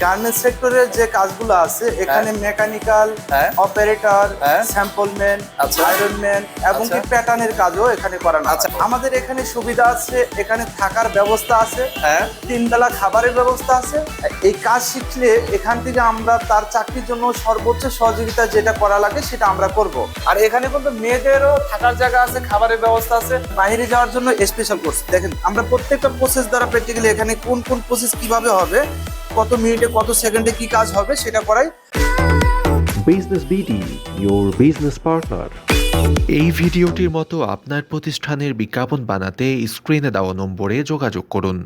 Garments সেক্টরের যে কাজগুলো আছে এখানে মেকানিক্যাল হ্যাঁ। অপারেটর হ্যাঁ। স্যাম্পলম্যান। আয়রনম্যান এবং কি আচ্ছা। প্যাটার্নের কাজও এখানে করানো আচ্ছা। আচ্ছা আমাদের এখানে সুবিধা আছে এখানে থাকার ব্যবস্থা আছে হ্যাঁ তিন বেলা খাবারের ব্যবস্থা আছে এই কাজ শিখলে এখান থেকে আমরা তার চাকরির জন্য সর্বোচ্চ সহযোগিতা যেটা করা লাগে সেটা আমরা করব আর এখানে কিন্তু মেয়েদেরও থাকার জায়গা আছে খাবারের ব্যবস্থা আছে বাইরে যাওয়ার জন্য স্পেশাল কোর্স দেখেন আমরা প্রত্যেকটা প্রসেস দ্বারা প্র্যাকটিক্যালি এখানে কোন কোন প্রসেস কীভাবে হবে কত মিনিটে কত সেকেন্ডে কি কাজ হবে সেটা করাই। Business BD your business partner এই ভিডিওটির মতো আপনার প্রতিষ্ঠানের বিজ্ঞাপন বানাতে স্ক্রিনে দেওয়া নম্বরে যোগাযোগ করুন।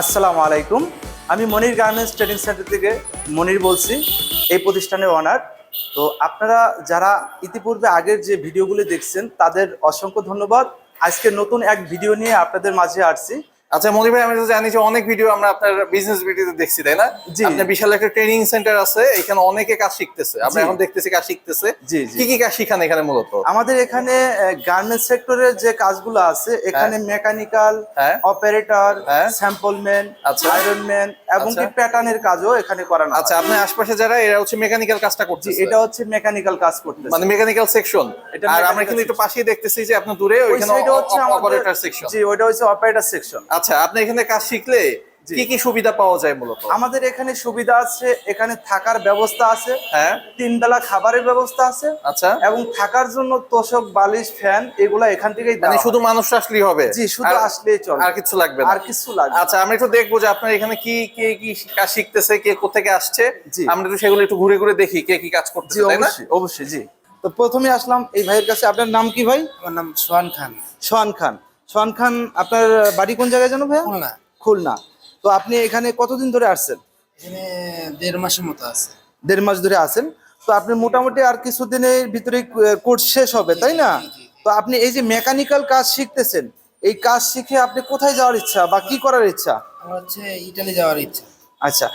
আসসালামু আলাইকুম। আমি মনির গার্মেন্টস ট্রেনিং সেন্টার থেকে মনির বলছি, এই প্রতিষ্ঠানের অনার তো আপনারা যারা ইতিপূর্বে আগের যে ভিডিওগুলো দেখছেন, তাদের অসংখ্য ধন্যবাদ। আজকে নতুন এক ভিডিও নিয়ে আপনাদের মাঝে আসছি। আচ্ছা মনির ভাই আমি তো জানি যে অনেক ভিডিও আমরা আপনার বিজনেস ভিডিওতে দেখছি তাই না। আপনার বিশাল একটা ট্রেনিং সেন্টার আছে এখানে অনেকে কাজ শিখতেছে আমরা এখন দেখতেছি কাজ শিখতেছে। কি কি কাজ শিখান এখানে মূলত আমাদের এখানে গার্মেন্টস সেক্টরের যে কাজগুলো আছে এখানে মেকানিক্যাল। অপারেটর হ্যাঁ। স্যাম্পলম্যান আচ্ছা। আয়রনম্যান এবং কি আচ্ছা। প্যাটার্নের কাজও এখানে করানো আচ্ছা। আপনার আশপাশে যারা এরা হচ্ছে মেকানিক্যাল কাজটা করছে এটা হচ্ছে মেকানিক্যাল কাজ করতে মানে মেকানিক্যাল সেকশন এটা আর আমরা কিন্তু একটু। পাশেই দেখতেছি যে আপনার দূরে ওই ওইখানে অপারেটর সেকশন জি ওইটা হচ্ছে অপারেটর সেকশন আচ্ছা আপনি এখানে কাজ শিখলে কি কি সুবিধা পাওয়া যায় মূলত? আমাদের এখানে সুবিধা আছে এখানে থাকার ব্যবস্থা আছে হ্যাঁ। তিন বেলা খাবারের ব্যবস্থা আছে আচ্ছা। এবং থাকার জন্য তোষক বালিশ ফ্যান এগুলা এখান থেকেই মানে শুধু মানুষ আসলেই হবে? জি শুধু আসলেই চলে। আর কিছু লাগবে না? আর কিছু লাগবে আচ্ছা আমরা একটু দেখব যে আপনার এখানে কি কে কি কাজ শিখতেছে কে কোথেকে আসছে? জি। আমরা একটু সেগুলো একটু ঘুরে ঘুরে দেখি কে কি কাজ করতেছে তাই না? অবশ্যই অবশ্যই জি। তো প্রথমে আসলাম এই ভাইয়ের কাছে। আপনার নাম কি ভাই? আমার নাম সোহান খান। সোহান খান। সোহান খান আপনার বাড়ি কোন জায়গায় জানো ভাই খুলনা। খুলনা। তো আপনি এখানে কতদিন ধরে আসছেন? এখানে দেড় মাসের মতো আছে। দেড় মাস ধরে আছেন। তো আপনি মোটামুটি আর কিছুদিনের ভিতরে কোর্স শেষ হবে তাই না? তো আপনি এই যে মেকানিক্যাল কাজ শিখতেছেন এই কাজ শিখে আপনি কোথায় যাওয়ার ইচ্ছা বা কি করার ইচ্ছা? হচ্ছে ইটালি যাওয়ার ইচ্ছা। আচ্ছা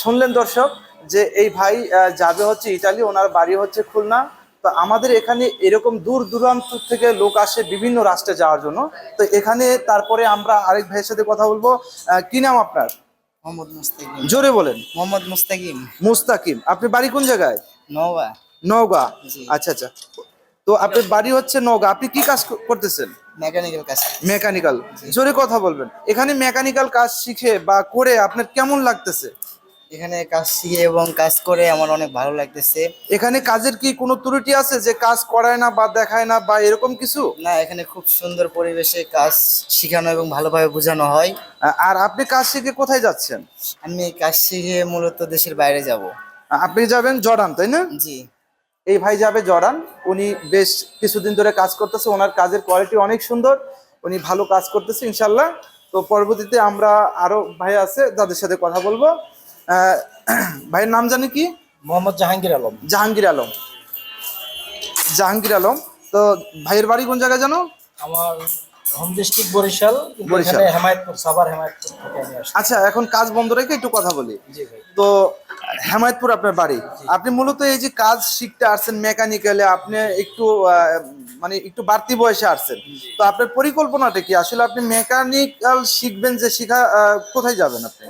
শুনলেন দর্শক যে এই ভাই যাবে হচ্ছে ইটালি ওনার বাড়ি হচ্ছে খুলনা। তো আমাদের এখানে এরকম দূর দূরান্ত থেকে লোক আসে বিভিন্ন রাষ্ট্রে যাওয়ার জন্য। তো এখানে তারপরে আমরা আরেক ভাইয়ের সাথে কথা বলব। কি নাম আপনার? মোহাম্মদ মুস্তাকিম। জোরে বলেন। মোহাম্মদ মুস্তাকিম। মুস্তাকিম। আপনি বাড়ি কোন জায়গায়? নওয়া নওগাঁ। আচ্ছা আচ্ছা। তো আপনার বাড়ি হচ্ছে নওগাঁ। আপনি কি কাজ করতেছেন? মেকানিক্যাল কাজ। মেকানিক্যাল। জোরে কথা বলবেন। এখানে মেকানিক্যাল কাজ শিখে বা করে আপনার কেমন লাগতেছে? এখানে কাজ শিখে এবং কাজ করে আমার অনেক ভালো লাগতেছে। এখানে কাজের কি কোনো ত্রুটি আছে যে কাজ করায় না বা দেখায় না বা এরকম কিছু? না এখানে খুব সুন্দর পরিবেশে কাজ শেখানো এবং ভালোভাবে বোঝানো হয়। আর আপনি কাজ শিখে কোথায় যাচ্ছেন? আমি কাজ শিখে মূলত দেশের বাইরে যাব। আপনি যাবেন জর্ডান তাই না? জি। এই ভাই যাবে জর্ডান। উনি বেশ কিছুদিন ধরে কাজ করতেছে ওনার কাজের কোয়ালিটি অনেক সুন্দর। উনি ভালো কাজ করতেছে ইনশাল্লাহ তো পরবর্তীতে আমরা আরও ভাই আছে তাদের সাথে কথা বলব। ভাইয়ের নাম জানি কি? মোহাম্মদ জাহাঙ্গীর আলম। জাহাঙ্গীর আলম। জাহাঙ্গীর আলম। তো ভাইয়ের বাড়ি কোন জায়গায় জানো? আমার হোম ডিস্ট্রিক্ট বরিশাল বরিশাল। হেমায়তপুর সাভার হেমায়তপুর আচ্ছা এখন কাজ বন্ধ রেখে একটু কথা বলি। তো হেমায়তপুর আপনার বাড়ি। আপনি মূলত এই যে কাজ শিখতে আসছেন মেকানিক্যালে আপনি একটু মানে একটু বাড়তি বয়সে আসছেন। তো আপনার পরিকল্পনাটা কি? আসলে আপনি মেকানিক্যাল শিখবেন যে শিখা কোথায় যাবেন আপনি?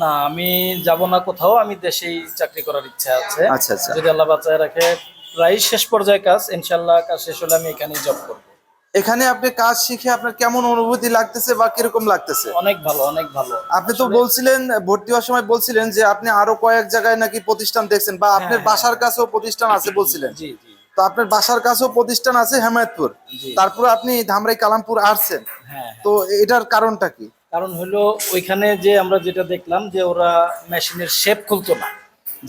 না আমি যাব না কোথাও আমি দেশেই চাকরি করার ইচ্ছা আছে। আচ্ছা, আচ্ছা। যদি আল্লাহ বাঁচায় রাখে প্রায় শেষ পর্যায়ে কাজ ইনশাল্লাহ কাজ শেষ হলে আমি এখানেই জব করব। এখানে আপনি কাজ শিখে আপনার কেমন অনুভূতি লাগতেছে বা কীরকম লাগতেছে? অনেক ভালো অনেক ভালো। আপনি তো বলছিলেন ভর্তি হওয়ার সময় বলছিলেন যে আপনি আরও কয়েক জায়গায় নাকি প্রতিষ্ঠান দেখছেন বা আপনার হ্যাঁ, বাসার কাছেও প্রতিষ্ঠান আছে বলছিলেন। তো আপনার বাসার কাছেও প্রতিষ্ঠান আছে হেমায়তপুর। তারপর আপনি ধামরাই কালামপুর আসছেন। হ্যাঁ। তো এটার কারণটা কি? কারণ হলো ওইখানে যে আমরা যেটা দেখলাম যে ওরা মেশিনের শেপ খুলতো না।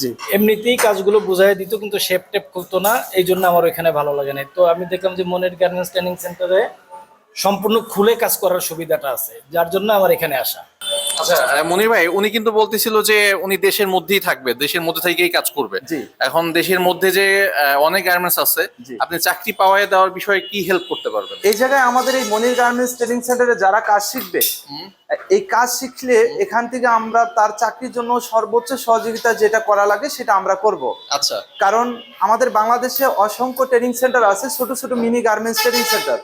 জি। এমনিতেই কাজগুলো বুঝাই দিত, কিন্তু শেপ টেপ করতো না, এই জন্য আমার ওইখানে ভালো লাগে না তো আমি দেখলাম যে মনের গার্মেন্টস ট্রেনিং সেন্টারে সম্পূর্ণ খুলে কাজ করার সুবিধাটা আছে, যার জন্য আমার এখানে আসা। আচ্ছা মনির ভাই উনি কিন্তু বলতেছিল যে উনি দেশের মধ্যেই থাকবে দেশের মধ্যে থেকেই কাজ করবে। এখন দেশের মধ্যে যে অনেক গার্মেন্টস আছে। আপনি চাকরি পাওয়ায় দেওয়ার বিষয়ে কি হেল্প করতে পারবেন? এই জায়গায় আমাদের এই মনির গার্মেন্টস ট্রেনিং সেন্টারে যারা কাজ শিখবে এই কাজ শিখলে এখান থেকে আমরা তার চাকরির জন্য সর্বোচ্চ সহযোগিতা যেটা করা লাগে সেটা আমরা করব। আচ্ছা। কারণ আমাদের বাংলাদেশে অসংখ্য ট্রেনিং সেন্টার আছে ছোট ছোট মিনি গার্মেন্টস ট্রেনিং সেন্টার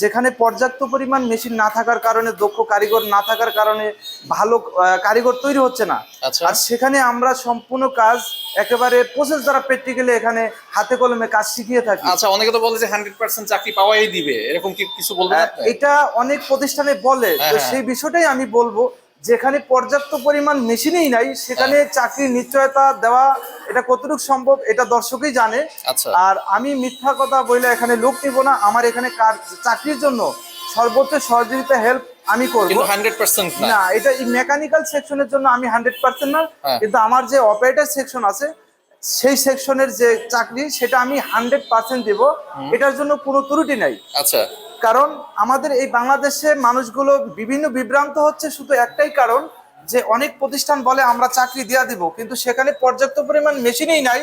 যেখানে পর্যাপ্ত পরিমাণ মেশিন না থাকার কারণে দক্ষ কারিগর না থাকার কারণে ভালো কারিগর তৈরি হচ্ছে না আচ্ছা। আর সেখানে আমরা সম্পূর্ণ কাজ একেবারে প্রসেস দ্বারা প্র্যাকটিক্যালি এখানে হাতে কলমে কাজ শিখিয়ে থাকি আচ্ছা অনেকে তো বলে যে হান্ড্রেড পার্সেন্ট চাকরি পাওয়াই দিবে এরকম কি কিছু বলবেন? এটা অনেক প্রতিষ্ঠানে বলে হ্যাঁ, তো হ্যাঁ। সেই বিষয়টাই আমি বলব যেখানে পর্যাপ্ত পরিমাণ মেশিনই নাই সেখানে হ্যাঁ। চাকরির নিশ্চয়তা দেওয়া এটা কতটুকু সম্ভব এটা দর্শকই জানে আচ্ছা। আর আমি মিথ্যা কথা বলে এখানে লোক নিব না আমার এখানে চাকরির জন্য সর্বোচ্চ সহযোগিতা হেল্প আমি করব। হান্ড্রেড পার্সেন্ট না। এটা মেকানিক্যাল সেকশনের জন্য আমি হান্ড্রেড পার্সেন্ট না। হ্যাঁ। কিন্তু আমার যে অপারেটার সেকশন আছে সেই সেকশনের যে চাকরি সেটা আমি হান্ড্রেড পার্সেন্ট দেবো। এটার জন্য কোনো ত্রুটি নাই। আচ্ছা। কারণ আমাদের এই বাংলাদেশে মানুষগুলো বিভিন্ন বিভ্রান্ত হচ্ছে শুধু একটাই কারণ যে অনেক প্রতিষ্ঠান বলে আমরা চাকরি দিয়া দিব কিন্তু সেখানে পর্যাপ্ত পরিমাণ মেশিনই নাই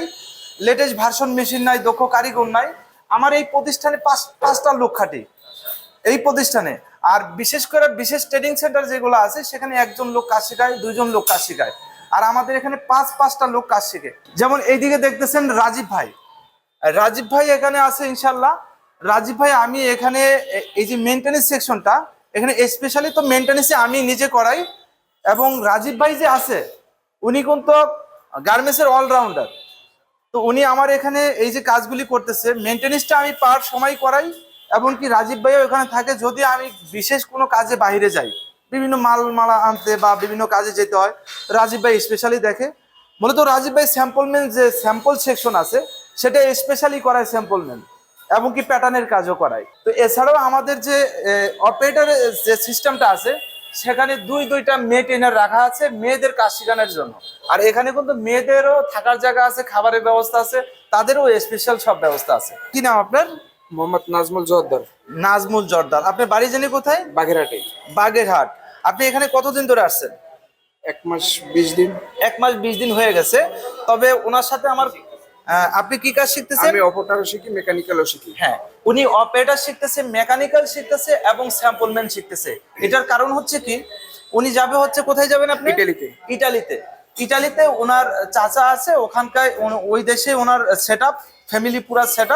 লেটেস্ট ভার্সন মেশিন নাই দক্ষ কারিগর নাই। আমার এই প্রতিষ্ঠানে পাঁচ পাঁচটা লোক খাটি। এই প্রতিষ্ঠানে। আর বিশেষ করে বিশেষ ট্রেনিং সেন্টার যেগুলো আছে, সেখানে একজন লোক কাজ শেখায় দুজন লোক কাজ শেখায়। আর আমাদের এখানে পাঁচ, পাঁচটা লোক কাজ শেখে। যেমন এইদিকে দেখতেছেন রাজীব ভাই। রাজীব ভাই এখানে আছে ইনশাল্লাহ রাজীব ভাই, আমি এখানে এই যে মেনটেনেন্স সেকশনটা এখানে স্পেশালি তো মেনটেনেন্সে আমি নিজে করাই। এবং রাজীব ভাই যে আছে, উনি কিন্তু গার্মেন্টসের অলরাউন্ডার তো উনি আমার এখানে এই যে কাজগুলি করতেছে মেনটেনেন্সটা আমি পার সময় করাই। এমনকি রাজীব ভাইও এখানে থাকে, যদি আমি বিশেষ কোনো কাজে বাইরে যাই, বিভিন্ন মাল মালা আনতে বা বিভিন্ন কাজে যেতে হয়, রাজীব ভাই স্পেশালি দেখে। মূলত রাজীব ভাই স্যাম্পলম্যান যে স্যাম্পল সেকশন আছে, সেটা স্পেশালি করায় স্যাম্পলম্যান এমনকি প্যাটার্নের কাজও করায়। তো এছাড়াও আমাদের যে অপারেটরের যে সিস্টেমটা আছে, সেখানে দুই দুইটা মেয়ে ট্রেনার রাখা আছে, মেয়েদের কাজ শেখানোর জন্য। আর এখানে কিন্তু মেয়েদেরও থাকার জায়গা আছে, খাবারের ব্যবস্থা আছে, তাদেরও স্পেশাল সব ব্যবস্থা আছে। কি নাম আপনার? মোহাম্মদ নাজমুল জোয়াদ্দার। নাজমুল জর্দার আপনার বাড়ি জানি কোথায়? বাগেরহাটে। বাগেরহাট। আপনি এখানে কতদিন ধরে আসছেন? এক মাস বিশ দিন। এক মাস বিশ দিন হয়ে গেছে। তবে ওনার সাথে আমার আহ, আপনি কি কাজ শিখতেছেন? আমি অপরটারও শিখি মেকানিক্যালও শিখি। হ্যাঁ উনি অপারেটর শিখতেছে মেকানিক্যাল শিখতেছে এবং স্যাম্পলম্যান শিখতেছে। এটার কারণ হচ্ছে কি উনি যাবে হচ্ছে কোথায় যাবেন আপনি? ইটালিতে। ইটালিতে। ইটালিতে ওনার চাচা আছে ওখানকার ওই দেশে ওনার সেট আপ ফ্যামিলি পুরা সেট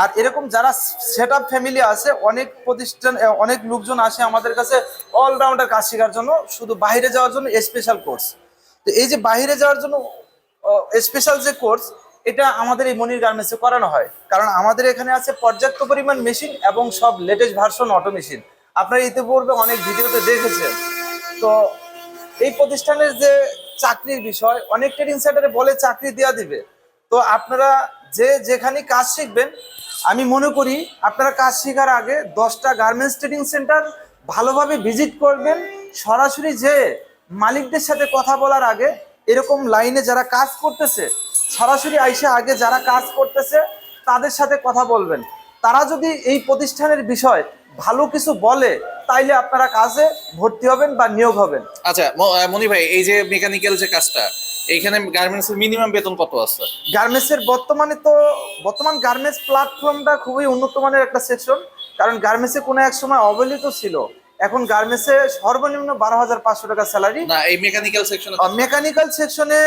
আর এরকম যারা সেট আপ ফ্যামিলি আছে, অনেক প্রতিষ্ঠান অনেক লোকজন আসে আমাদের কাছে অলরাউন্ডার কাজ শেখার জন্য, শুধু বাইরে যাওয়ার জন্য স্পেশাল কোর্স তো এই যে বাইরে যাওয়ার জন্য স্পেশাল যে কোর্স এটা আমাদের এই মনির গার্মেন্টসে করানো হয়। কারণ আমাদের এখানে আছে পর্যাপ্ত পরিমাণ মেশিন এবং সব লেটেস্ট ভার্সন অটো মেশিন আপনারা ইতিপূর্বে অনেক ভিডিওতে দেখেছেন। তো এই প্রতিষ্ঠানের যে চাকরির বিষয়, অনেক ট্রেনিং সেন্টারে বলে চাকরি দেওয়া দিবে। তো আপনারা যে যেখানে কাজ শিখবেন, আমি মনে করি আপনারা কাজ শেখার আগে দশটা গার্মেন্টস ট্রেডিং সেন্টার ভালোভাবে ভিজিট করবেন। সরাসরি যে মালিকদের সাথে কথা বলার আগে এরকম লাইনে যারা কাজ করতেছে, সরাসরি আইসে আগে যারা কাজ করতেছে, তাদের সাথে কথা বলবেন। তারা যদি এই প্রতিষ্ঠানের বিষয় ভালো কিছু বলে, তাইলে আপনারা কাজে ভর্তি হবেন বা নিয়োগ হবেন। আচ্ছা মনি ভাই, এই যে মেকানিক্যাল যে কাজটা এইখানে গার্মেন্টস এর মিনিমাম বেতন কত আছে? গার্মেন্টসের বর্তমানে তো বর্তমান গার্মেন্টস প্ল্যাটফর্মটা খুবই উন্নত মানের একটা সেকশন কারণ গার্মেন্টসে কোনো এক সময় অবহেলিত ছিল। এখন গার্মেন্টসে সর্বনিম্ন বারো হাজার পাঁচশো টাকা স্যালারি না এই মেকানিক্যাল সেকশনে মেকানিক্যাল সেকশনে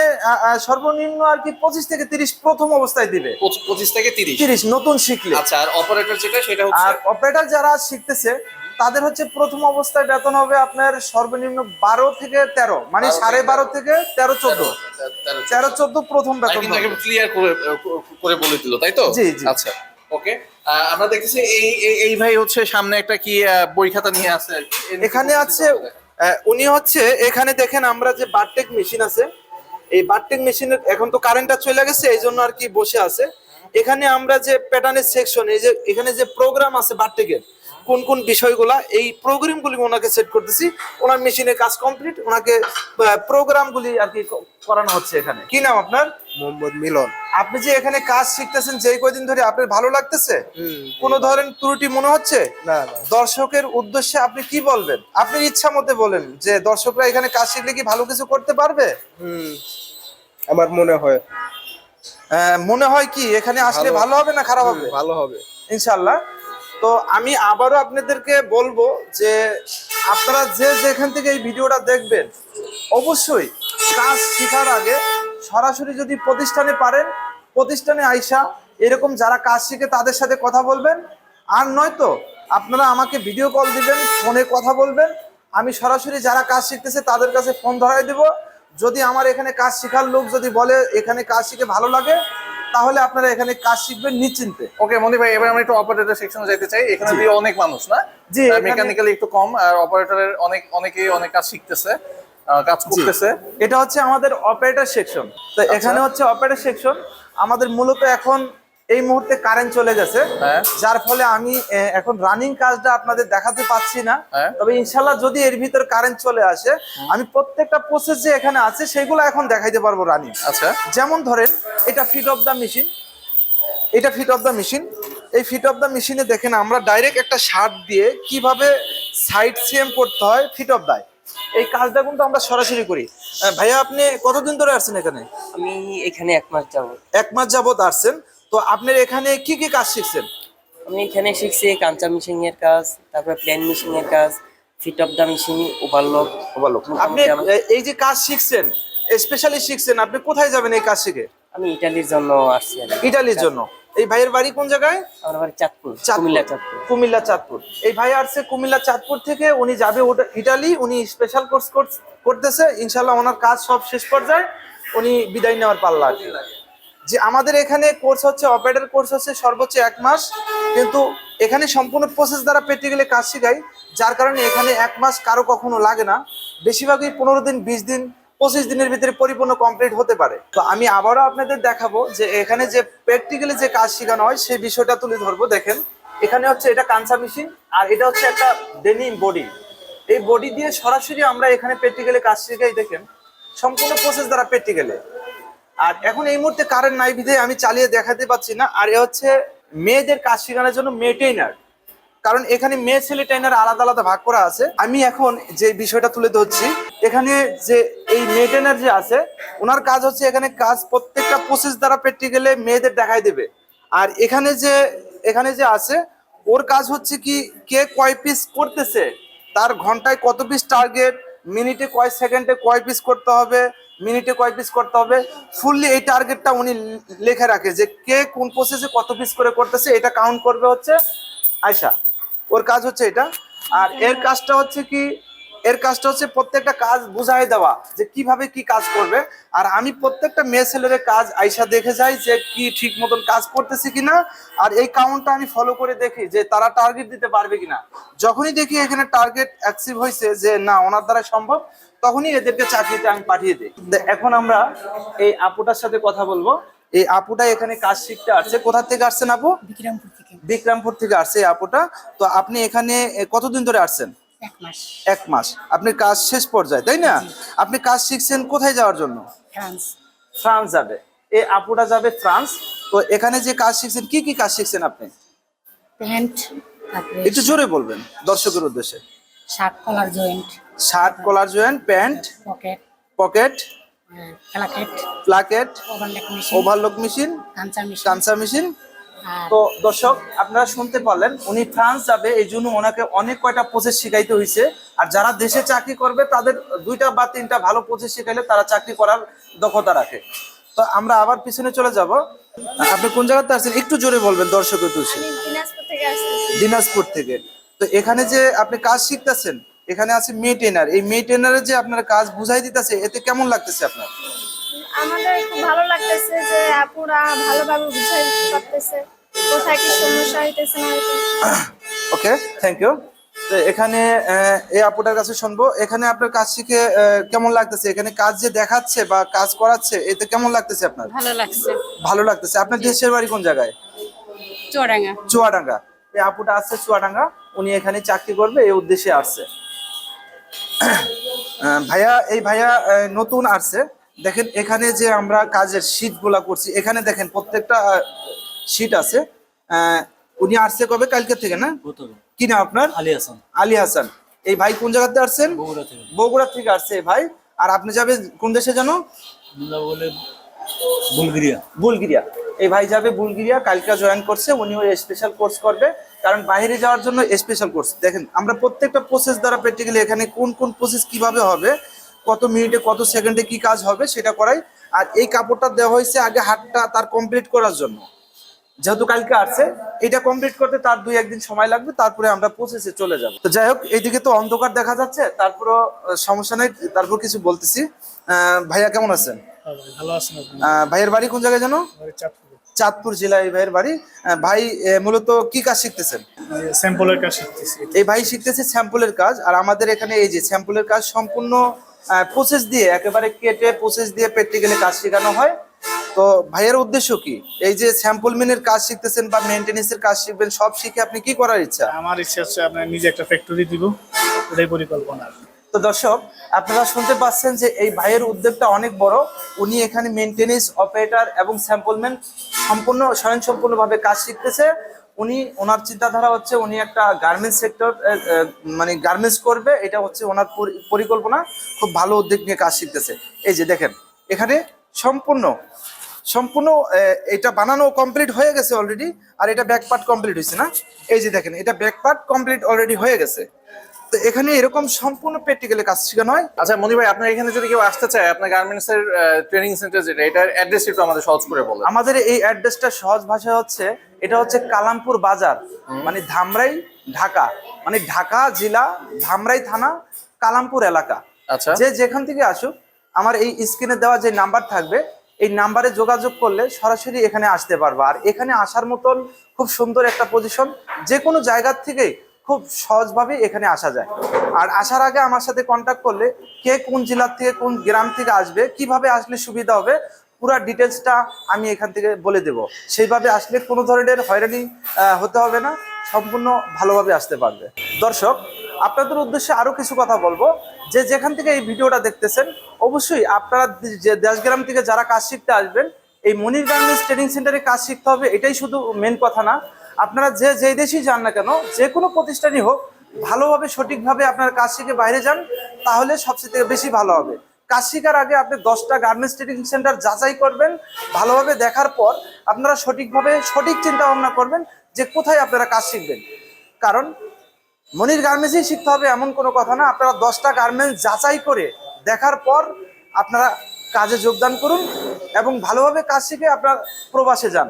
সর্বনিম্ন আর কি পঁচিশ থেকে তিরিশ প্রথম অবস্থায় দিবে। পঁচিশ থেকে তিরিশ? তিরিশ নতুন শিখলে। আচ্ছা আর অপারেটর যেটা সেটা হচ্ছে আর অপারেটর যারা শিখতেছে তাদের হচ্ছে প্রথম অবস্থায় বেতন হবে আপনার সর্বনিম্ন বারো থেকে তেরো মানে সাড়ে বারো থেকে তেরো চোদ্দ। তেরো। চোদ্দ। প্রথম বেতন ক্লিয়ার করে করে বলে দিল তাই তো? জি, জি। আচ্ছা ওকে আমরা দেখতেছি এই এই- ভাই হচ্ছে সামনে একটা কি বই খাতা নিয়ে আছে। এখানে আছে উনি হচ্ছে এখানে দেখেন আমরা যে বারটেক মেশিন আছে এই বারটেক মেশিনের এখন তো কারেন্টটা চলে গেছে এই জন্য আর কি বসে আছে। এখানে আমরা যে প্যাটার্নের সেকশন এই যে এখানে যে প্রোগ্রাম আছে বারটেকের কোন কোন বিষয়গুলা এই প্রোগ্রামগুলি ওনাকে সেট করতেছি। ওনার মেশিনের কাজ কমপ্লিট ওনাকে প্রোগ্রামগুলি আর কি করানো হচ্ছে এখানে। কি নাম আপনার? মোহাম্মদ মিলন। আপনি যে এখানে কাজ শিখতেছেন যে কয়দিন ধরে আপনার ভালো লাগতেছে? কোনো ধরনের ত্রুটি মনে হচ্ছে? না দর্শকের উদ্দেশ্যে আপনি কি বলবেন? আপনি ইচ্ছা মতে বলেন যে দর্শকরা এখানে কাজ শিখলে কি ভালো কিছু করতে পারবে? হুম আমার মনে হয়। মনে হয় কি? এখানে আসলে ভালো- ভালো হবে না খারাপ হবে? ভালো হবে। ইনশাল্লাহ তো আমি আবারও আপনাদেরকে বলব যে আপনারা যে যেখান থেকে এই ভিডিওটা দেখবেন, অবশ্যই কাজ শেখার আগে সরাসরি যদি প্রতিষ্ঠানে পারেন, প্রতিষ্ঠানে আইসা এরকম যারা কাজ শিখে তাদের সাথে কথা বলবেন। আর নয়তো আপনারা আমাকে ভিডিও কল দিবেন ফোনে কথা বলবেন। আমি সরাসরি যারা কাজ শিখতেছে তাদের কাছে ফোন ধরাই দেব। যদি আমার এখানে কাজ শেখার লোক যদি বলে, এখানে কাজ শিখে ভালো লাগে তাহলে আপনারা এখানে কাজ শিখবেন নিশ্চিন্তে। ওকে মনি ভাই এবার আমরা একটু অপারেটর সেকশনে যেতে চাই। এখানে দিয়ে অনেক মানুষ না? জি, মেকানিক্যালি একটু কম আর অপারেটরের অনেক অনেকেই অনেক কাজ শিখতেছে কাজ করতেছে। এটা হচ্ছে আমাদের অপারেটর সেকশন তো এখানে হচ্ছে অপারেটর সেকশন আমাদের মূলত এখন এই মুহূর্তে কারেন্ট চলে গেছে। হ্যাঁ। যার ফলে আমি এখন রানিং কাজটা আপনাদের দেখাতে পাচ্ছি না। হ্যাঁ। তবে ইনশাল্লাহ যদি এর ভিতর কারেন্ট চলে আসে আমি প্রত্যেকটা প্রসেস যে এখানে আছে সেগুলো এখন দেখাইতে পারব রানিং আচ্ছা। যেমন ধরেন এটা ফিট অফ দ্য মেশিন এটা ফিট অফ দ্য মেশিন এই ফিট অফ দ্য মেশিনে দেখেন আমরা ডাইরেক্ট একটা শার্ট দিয়ে কীভাবে সাইড সিএম করতে হয় ফিট অফ দায় এই কাজটা কিন্তু আমরা সরাসরি করি। ভাইয়া আপনি কতদিন ধরে আসছেন এখানে? আমি এখানে এক মাস যাব এক মাস যাবত আসছেন। তো আপনার এখানে কি কি কাজ শিখছেন? আমি এখানে শিখছি কাঞ্চা মিশিং এর কাজ তারপরে প্লেন মিশিং এর কাজ fit of the machine overlock overlock আপনি এই যে কাজ শিখছেন স্পেশালি শিখছেন আপনি কোথায় যাবেন এই কাজ শিখে? আমি ইটালির জন্য আসছি ইটালির জন্য। এই ভাইয়ের বাড়ি কোন জায়গায়? আমার বাড়ি চাঁদপুর। কুমিল্লা চাঁদপুর। কুমিল্লা চাঁদপুর। এই ভাই আসছে কুমিল্লা চাঁদপুর থেকে উনি যাবে ওটা ইটালি উনি স্পেশাল কোর্স করতেছে। ইনশাল্লাহ ওনার কাজ সব শেষ পর্যায়ে উনি বিদায় নেওয়ার পাল্লা আর। যে আমাদের এখানে কোর্স হচ্ছে অপারেটর কোর্স হচ্ছে সর্বোচ্চ এক মাস। কিন্তু এখানে সম্পূর্ণ প্রসেস দ্বারা প্র্যাকটিক্যালি কাজ শেখাই, যার কারণে এখানে এক মাস কারও কখনো লাগে না। বেশিরভাগই পনেরো দিন, বিশ দিন, পঁচিশ দিনের ভিতরে পরিপূর্ণ কমপ্লিট হতে পারে। তো আমি আবারও আপনাদের দেখাবো যে এখানে যে প্র্যাকটিক্যালি যে কাজ শেখানো হয়, সেই বিষয়টা তুলে ধরবো, দেখেন। এখানে হচ্ছে এটা কানসা মেশিন আর এটা হচ্ছে একটা ডেনিম বডি এই বডি দিয়ে সরাসরি আমরা এখানে প্র্যাকটিক্যালি কাজ শেখাই, দেখেন। সম্পূর্ণ প্রসেস দ্বারা প্র্যাকটিক্যালি আর এখন এই মুহূর্তে কারেন্ট নাই বিধে আমি চালিয়ে দেখাতে পাচ্ছি না, আর এ হচ্ছে মেয়েদের কাজ শেখানোর জন্য মেয়ে ট্রেনার কারণ এখানে মেয়ে ছেলে ট্রেনার আলাদা আলাদা ভাগ করা আছে। আমি এখন যে বিষয়টা তুলে ধরছি, এখানে যে এই মেয়ে ট্রেনার যে আছে, ওনার কাজ হচ্ছে এখানে কাজ প্রত্যেকটা প্রসেস দ্বারা প্র্যাকটিক্যালে মেয়েদের দেখাই দেবে। আর এখানে যে এখানে যে আছে, ওর কাজ হচ্ছে কি, কে কয় পিস করতেছে, তার ঘন্টায় কত পিস টার্গেট মিনিটে কয় সেকেন্ডে কয় পিস করতে হবে মিনিটে কয় পিস করতে হবে। ফুললি এই টার্গেটটা উনি লেখে রাখে যে কে কোন প্রসেসে কত পিস করে করতেছে, এটা কাউন্ট করবে হচ্ছে আয়সা ওর কাজ হচ্ছে এটা। আর এর কাজটা হচ্ছে কি এর কাজটা হচ্ছে প্রত্যেকটা কাজ বুঝাই দেওয়া যে কীভাবে কি কাজ করবে। আর আমি প্রত্যেকটা মেয়ে ছেলের কাজ আইসা দেখে যাই যে কি ঠিক মতন কাজ করতেছে কিনা। আর এই কাউন্টটা আমি ফলো করে দেখি যে তারা টার্গেট দিতে পারবে কিনা। যখনই দেখি এখানে টার্গেট অ্যাচিভ হয়েছে যে না ওনার দ্বারা সম্ভব তখনই এদেরকে চাকরিতে আমি পাঠিয়ে দিই। এখন আমরা এই আপুটার সাথে কথা বলব। এই আপুটা এখানে কাজ শিখতে আসছে। কোথা থেকে আসছেন আপু? বিক্রমপুর থেকে। বিক্রমপুর থেকে আসছে এই আপুটা। তো আপনি এখানে কতদিন ধরে আসছেন? এক মাস। আপনি কাজ শেষ পর্যায়ে তাই না? আপনি কাজ শিখছেন কোথায় যাওয়ার জন্য? ফ্রান্স। যাবে। এ আপুটা যাবে ফ্রান্স। তো এখানে যে কাজ শিখছেন কি কি কাজ শিখছেন আপনি? প্যান্ট একটু জোরে বলবেন দর্শকের উদ্দেশ্যে। Shirt collar joint. Shirt collar joint pant pocket. Pocket placket overlock machine machine. Kansai machine তো দর্শক আপনারা শুনতে পারলেন উনি ফ্রান্স যাবে এই জন্য ওনাকে অনেক কয়টা প্রসেস শিখাইতে হয়েছে আর যারা দেশে চাকরি করবে তাদের দুইটা বা তিনটা ভালো প্রসেস শিখাইলে তারা চাকরি করার দক্ষতা রাখে। তো আমরা আবার পিছনে চলে যাব। আপনি কোন জায়গাতে আসছেন একটু জোরে বলবেন দর্শক দিনাজপুর থেকে দিনাজপুর থেকে। তো এখানে যে আপনি কাজ শিখতেছেন এখানে আছে মে ট্রেনার এই মে ট্রেনারের যে আপনার কাজ বুঝাই দিতেছে এতে কেমন লাগতেছে আপনার? আমাদের খুব ভালো লাগতেছে যে আপুরা ভালোভাবে বুঝাই দিতে পারতেছে। কোথায় কি সমস্যা হইতেছে না ওকে থ্যাংক ইউ তো এখানে এই আপুটার কাছে শুনব। এখানে আপনার কাজ শিখে কেমন লাগতেছে? এখানে কাজ যে দেখাচ্ছে বা কাজ করাচ্ছে এতে কেমন লাগতেছে আপনার? ভালো লাগছে। ভালো লাগতেছে। আপনার দেশের বাড়ি কোন জায়গায়? চোরাঙ্গা চুয়াডাঙ্গা। এই আপুটা আছে চুয়াডাঙ্গা। উনি এখানে চাকরি করবে এই উদ্দেশ্যে আসছে। আহ, ভাইয়া এই ভাইয়া নতুন আসছে। দেখেন এখানে যে আমরা কাজের শীটগুলা করছি এখানে দেখেন প্রত্যেকটা শীট আছে। উনি আসছে কবে? কালকে থেকে না? কি না আপনার? আলী হাসান। আলী হাসান। এই ভাই কোন জায়গাতে আসছেন? বগুড়া থেকে। বগুড়া থেকে আসছে ভাই। আর আপনি যাবে কোন দেশে বলে বুলগেরিয়া। বুলগিরিয়া। এই ভাই যাবে বুলগিরিয়া কালকে জয়েন করছে উনিও স্পেশাল কোর্স করবে। কারণ বাইরে যাওয়ার জন্য স্পেশাল কোর্স দেখেন আমরা প্রত্যেকটা প্রসেস দ্বারা প্র্যাকটিক্যালি এখানে কোন কোন প্রসেস কীভাবে হবে কত মিনিটে কত সেকেন্ডে কি কাজ হবে সেটা করাই। আর এই কাপড়টা দেওয়া হয়েছে আগে হাতটা তার কমপ্লিট করার জন্য। যেহেতু কালকে আসছে এটা কমপ্লিট করতে তার দুই একদিন সময় লাগবে তারপরে আমরা প্রসেসে চলে যাব। তো যাই হোক এইদিকে তো অন্ধকার দেখা যাচ্ছে তারপরও সমস্যা নেই তারপর কিছু বলতেছি। আহ, ভাইয়া কেমন আছেন? আহ, ভাইয়ের বাড়ি কোন জায়গায় জানো চাঁদপুর। জেলায় ভাইয়ের বাড়ি। ভাই মূলত কি কাজ শিখতেছেন? স্যাম্পলের কাজ শিখতেছি। এই ভাই শিখতেছে স্যাম্পলের কাজ আর আমাদের এখানে এই যে স্যাম্পলের কাজ সম্পূর্ণ প্রসেস দিয়ে একেবারে কেটে প্রসেস দিয়ে প্র্যাকটিক্যালি কাজ শেখানো হয়। তো ভাইয়ের উদ্দেশ্য কি? এই যে স্যাম্পল মিনের কাজ শিখতেছেন বা মেনটেনেন্সের কাজ শিখবেন সব শিখে আপনি কি করার ইচ্ছা? আমার ইচ্ছা হচ্ছে আপনার নিজে একটা ফ্যাক্টরি দিব এটাই পরিকল্পনা। তো দর্শক আপনারা শুনতে পাচ্ছেন যে এই ভাইয়ের উদ্যোগটা অনেক বড়। উনি এখানে মেনটেনেন্স অপারেটর এবং স্যাম্পলম্যান সম্পূর্ণ স্বয়ংসম্পূর্ণভাবে কাজ শিখতেছে। উনি, ওনার চিন্তাধারা হচ্ছে উনি একটা গার্মেন্টস সেক্টর মানে গার্মেন্টস করবে, এটা হচ্ছে ওনার পরি- পরিকল্পনা, খুব ভালো উদ্যোগ নিয়ে কাজ শিখতেছে। এই যে দেখেন, এখানে সম্পূর্ণ সম্পূর্ণ এটা বানানো কমপ্লিট হয়ে গেছে অলরেডি আর এটা ব্যাক পার্ট কমপ্লিট হয়েছে না? এই যে দেখেন, এটা ব্যাক পার্ট কমপ্লিট অলরেডি হয়ে গেছে। তো এখানে এরকম সম্পূর্ণ প্র্যাকটিক্যালি কাজ শেখানো হয়। আচ্ছা মনি ভাই আপনার এখানে যদি কেউ আসতে চায় আপনার গার্মেন্টস এর ট্রেনিং সেন্টার যেটা এটার অ্যাড্রেস একটু আমাদের সহজ করে বলেন। আমাদের এই অ্যাড্রেসটা সহজ ভাষায় হচ্ছে এটা হচ্ছে কালামপুর বাজার মানে ধামরাই ঢাকা। মানে ঢাকা জেলা ধামরাই থানা কালামপুর এলাকা। আচ্ছা। যে যেখান থেকে আসুক আমার এই স্ক্রিনে দেওয়া যে নাম্বার থাকবে এই নাম্বারে যোগাযোগ করলে সরাসরি এখানে আসতে পারবে। আর এখানে আসার মতন খুব সুন্দর একটা পজিশন যে কোনো জায়গার থেকে খুব সহজভাবে এখানে আসা যায়। আর আসার আগে আমার সাথে কন্ট্যাক্ট করলে কে কোন জেলার থেকে কোন গ্রাম থেকে আসবে, কীভাবে আসলে সুবিধা হবে, পুরো ডিটেলসটা আমি এখান থেকে বলে দেব। সেইভাবে আসলে কোনো ধরনের হয়রানি হতে হবে না, সম্পূর্ণ ভালোভাবে আসতে পারবে। দর্শক, আপনাদের উদ্দেশ্যে আরও কিছু কথা বলব। যে যেখান থেকে এই ভিডিওটা দেখতেছেন, অবশ্যই আপনারা যে দেশগ্রাম থেকে যারা কাজ শিখতে আসবেন, এই মনির গার্মেন্টস ট্রেনিং সেন্টারে কাজ শিখতে হবে, এটাই শুধু মেন কথা না। আপনারা যে যে দেশেই যান না কেন, যে কোনো প্রতিষ্ঠানই হোক, ভালোভাবে, সঠিকভাবে আপনার কাজ শিখে বাইরে যান, তাহলে সবচেয়ে বেশি ভালো হবে। কাজ শেখার আগে আপনি দশটা গার্মেন্টস ট্রেনিং সেন্টার যাচাই করবেন, ভালোভাবে দেখার পর আপনারা সঠিকভাবে, সঠিক চিন্তা ভাবনা করবেন যে কোথায় আপনারা কাজ শিখবেন। কারণ মনির গার্মেন্টসই শিখতে হবে এমন কোনো কথা না, আপনারা দশটা গার্মেন্টস যাচাই করে দেখার পর আপনারা কাজে যোগদান করুন এবং ভালোভাবে কাজ শিখে আপনার প্রবাসে যান।